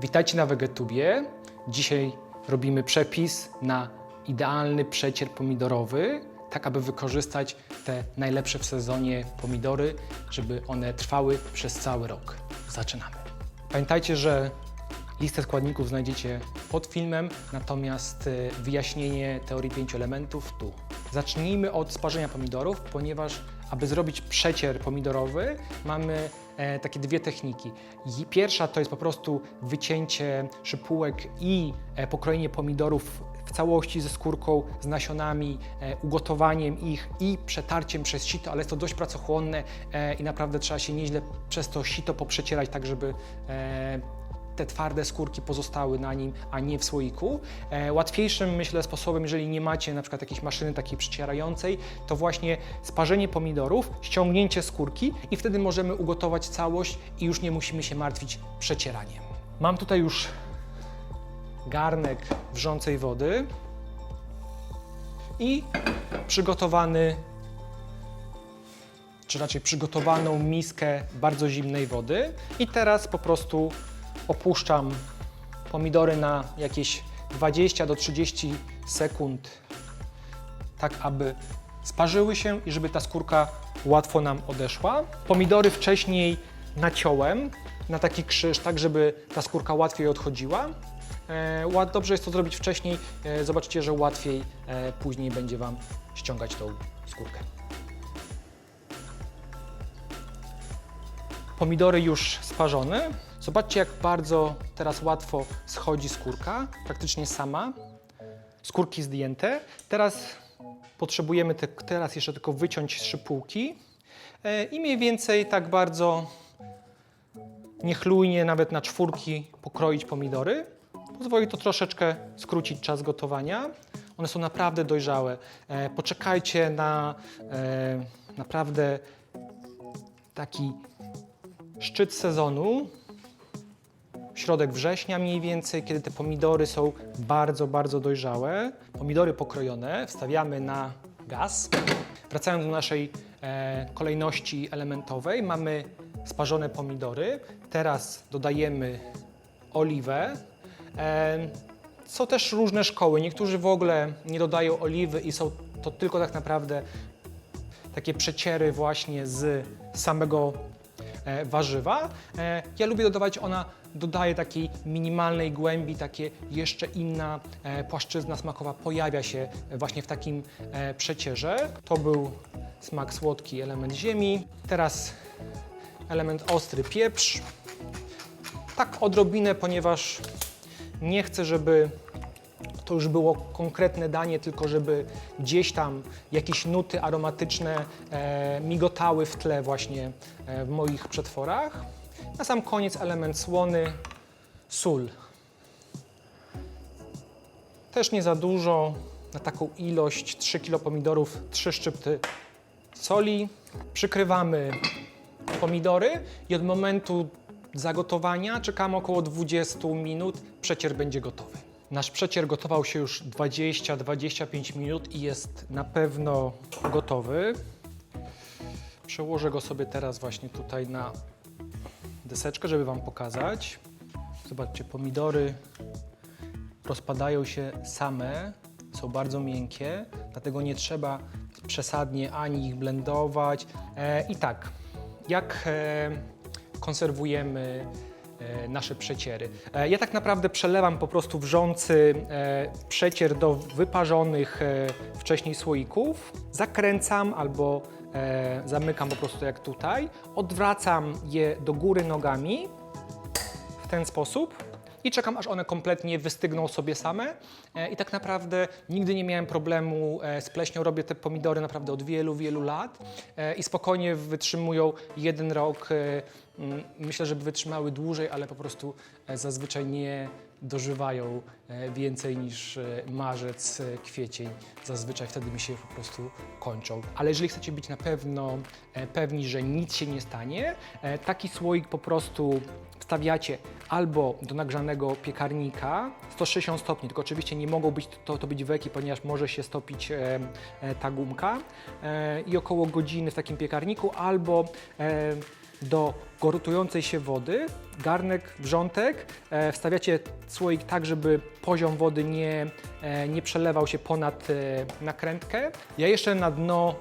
Witajcie na Wegetubie. Dzisiaj robimy przepis na idealny przecier pomidorowy, tak aby wykorzystać te najlepsze w sezonie pomidory, żeby one trwały przez cały rok. Zaczynamy. Pamiętajcie, że listę składników znajdziecie pod filmem, natomiast e, wyjaśnienie teorii pięciu elementów tu. Zacznijmy od sparzenia pomidorów, ponieważ aby zrobić przecier pomidorowy, mamy e, takie dwie techniki. Pierwsza to jest po prostu wycięcie szypułek i e, pokrojenie pomidorów w całości ze skórką, z nasionami, e, ugotowaniem ich i przetarciem przez sito, ale jest to dość pracochłonne e, i naprawdę trzeba się nieźle przez to sito poprzecierać, tak żeby e, te twarde skórki pozostały na nim, a nie w słoiku. E, łatwiejszym, myślę, sposobem, jeżeli nie macie na przykład jakiejś maszyny takiej przycierającej, to właśnie sparzenie pomidorów, ściągnięcie skórki i wtedy możemy ugotować całość i już nie musimy się martwić przecieraniem. Mam tutaj już garnek wrzącej wody i przygotowany czy raczej przygotowaną miskę bardzo zimnej wody. I teraz po prostu opuszczam pomidory na jakieś 20 do 30 sekund, tak aby sparzyły się i żeby ta skórka łatwo nam odeszła. Pomidory wcześniej naciąłem na taki krzyż, tak żeby ta skórka łatwiej odchodziła. E, Dobrze jest to zrobić wcześniej, e, zobaczycie, że łatwiej e, później będzie Wam ściągać tą skórkę. Pomidory już sparzone. Zobaczcie, jak bardzo teraz łatwo schodzi skórka, praktycznie sama. Skórki zdjęte. Teraz potrzebujemy te, teraz jeszcze tylko wyciąć szypułki e, i mniej więcej tak bardzo niechlujnie, nawet na czwórki pokroić pomidory. Pozwoli to troszeczkę skrócić czas gotowania. One są naprawdę dojrzałe. E, Poczekajcie na e, naprawdę taki szczyt sezonu, środek września mniej więcej, kiedy te pomidory są bardzo, bardzo dojrzałe. Pomidory pokrojone wstawiamy na gaz. Wracając do naszej e, kolejności elementowej, mamy sparzone pomidory. Teraz dodajemy oliwę. E, są też różne szkoły. Niektórzy w ogóle nie dodają oliwy i są to tylko tak naprawdę takie przeciery właśnie z samego warzywa. E, Ja lubię dodawać, ona dodaje takiej minimalnej głębi, takie jeszcze inna e, płaszczyzna smakowa pojawia się właśnie w takim e, przecierze. To był smak słodki, element ziemi. Teraz element ostry pieprz. Tak odrobinę, ponieważ nie chcę, żeby to już było konkretne danie, tylko żeby gdzieś tam jakieś nuty aromatyczne e, migotały w tle właśnie e, w moich przetworach. Na sam koniec element słony, sól. Też nie za dużo, na taką ilość 3 kg pomidorów, 3 szczypty soli. Przykrywamy pomidory i od momentu zagotowania czekamy około 20 minut, przecier będzie gotowy. Nasz przecier gotował się już 20-25 minut i jest na pewno gotowy. Przełożę go sobie teraz właśnie tutaj na deseczkę, żeby Wam pokazać. Zobaczcie, pomidory rozpadają się same, są bardzo miękkie, dlatego nie trzeba przesadnie ani ich blendować. E, I tak, jak e, konserwujemy nasze przeciery? E, ja tak naprawdę przelewam po prostu wrzący e, przecier do wyparzonych e, wcześniej słoików, zakręcam albo e, zamykam po prostu jak tutaj, odwracam je do góry nogami w ten sposób i czekam, aż one kompletnie wystygną sobie same. E, I tak naprawdę nigdy nie miałem problemu e, z pleśnią. Robię te pomidory naprawdę od wielu, wielu lat e, i spokojnie wytrzymują jeden rok. Myślę, żeby wytrzymały dłużej, ale po prostu zazwyczaj nie dożywają e, więcej niż e, marzec, e, kwiecień. Zazwyczaj wtedy mi się po prostu kończą. Ale jeżeli chcecie być na pewno pewni, że nic się nie stanie, taki słoik po prostu wstawiacie albo do nagrzanego piekarnika 160 stopni, tylko oczywiście nie mogą być to, to być weki, ponieważ może się stopić ta gumka i około godziny w takim piekarniku, albo do gotującej się wody garnek, wrzątek, e, wstawiacie słoik tak, żeby poziom wody nie, e, nie przelewał się ponad e, nakrętkę. Ja jeszcze na dno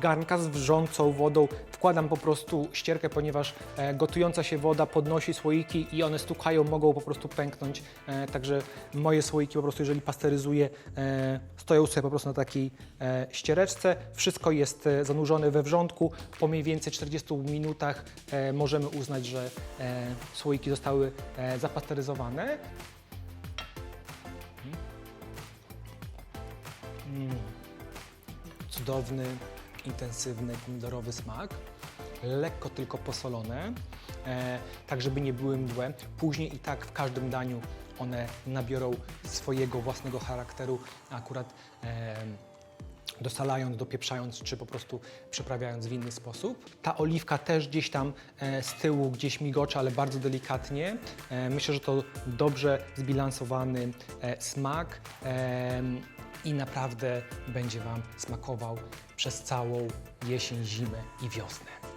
garnka z wrzącą wodą wkładam po prostu ścierkę, ponieważ gotująca się woda podnosi słoiki i one stukają, mogą po prostu pęknąć. Także moje słoiki po prostu, jeżeli pasteryzuję, stoją sobie po prostu na takiej ściereczce. Wszystko jest zanurzone we wrzątku. Po mniej więcej 40 minutach możemy uznać, że słoiki zostały e, zapasteryzowane. Mm. Cudowny, intensywny, pomidorowy smak. Lekko tylko posolone, e, tak żeby nie były mdłe. Później i tak w każdym daniu one nabiorą swojego własnego charakteru, akurat e, dosalając, dopieprzając, czy po prostu przyprawiając w inny sposób. Ta oliwka też gdzieś tam e, z tyłu gdzieś migocze, ale bardzo delikatnie. E, myślę, że to dobrze zbilansowany e, smak i naprawdę będzie Wam smakował przez całą jesień, zimę i wiosnę.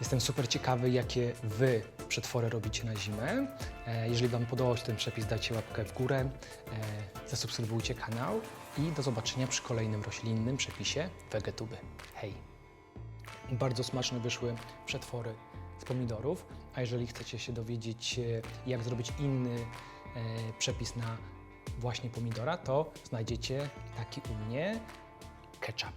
Jestem super ciekawy, jakie Wy przetwory robicie na zimę. E, Jeżeli Wam podobał się ten przepis, dajcie łapkę w górę, e, zasubskrybujcie kanał i do zobaczenia przy kolejnym roślinnym przepisie Wegetuby. Hej! Bardzo smaczne wyszły przetwory z pomidorów, a jeżeli chcecie się dowiedzieć, e, jak zrobić inny przepis na właśnie pomidora, to znajdziecie taki u mnie ketchup.